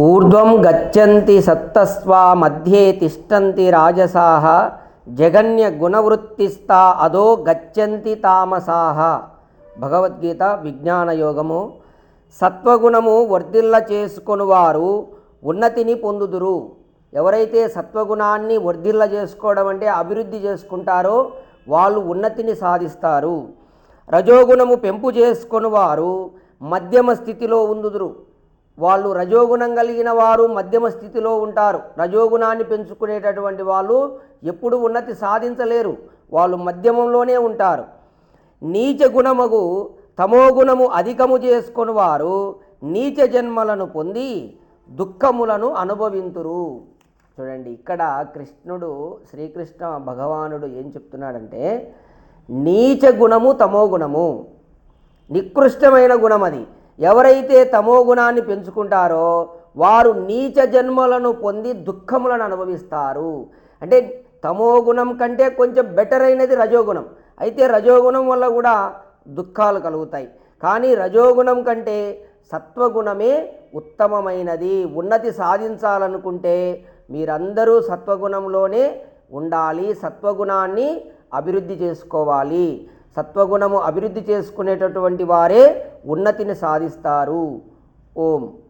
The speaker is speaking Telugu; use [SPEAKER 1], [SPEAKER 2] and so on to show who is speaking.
[SPEAKER 1] ఊర్ధ్వం గచ్చంతి సత్తస్వా మధ్యే తిష్టంతి రాజసాహ జగన్య గుణవృత్తిస్తా అదో గచ్చంతి తామసాహ భగవద్గీత విజ్ఞాన యోగము. సత్వగుణము వర్ధిల్ల చేసుకొని వారు ఉన్నతిని పొందుదురు. ఎవరైతే సత్వగుణాన్ని వర్ధిల్ల చేసుకోవడం అంటే అభివృద్ధి చేసుకుంటారో వాళ్ళు ఉన్నతిని సాధిస్తారు. రజోగుణము పెంపు చేసుకొని వారు మధ్యమ స్థితిలో ఉందుదురు. వాళ్ళు రజోగుణం కలిగిన వారు మధ్యమ స్థితిలో ఉంటారు. రజోగుణాన్ని పెంచుకునేటటువంటి వాళ్ళు ఎప్పుడు ఉన్నతి సాధించలేరు. వాళ్ళు మధ్యమంలోనే ఉంటారు. నీచ గుణముగు తమోగుణము అధికము చేసుకొని వారు నీచ జన్మలను పొంది దుఃఖములను అనుభవింతురు. చూడండి ఇక్కడ కృష్ణుడు శ్రీకృష్ణ భగవానుడు ఏం చెప్తున్నాడంటే నీచ గుణము తమో గుణము. నికృష్టమైన గుణం అది ఎవరైతే తమో గుణాన్ని పెంచుకుంటారో వారు నీచ జన్మలను పొంది దుఃఖములను అనుభవిస్తారు. అంటే తమో గుణం కంటే కొంచెం బెటర్ అయినది రజోగుణం. అయితే రజోగుణం వల్ల కూడా దుఃఖాలు కలుగుతాయి. కానీ రజోగుణం కంటే సత్వగుణమే ఉత్తమమైనది. ఉన్నతి సాధించాలనుకుంటే మీరందరూ సత్వగుణంలోనే ఉండాలి. సత్వగుణాన్ని అభివృద్ధి చేసుకోవాలి. సత్వగుణము అభివృద్ధి చేసుకునేటటువంటి వారే ఉన్నతిని సాధిస్తారు. ఓం.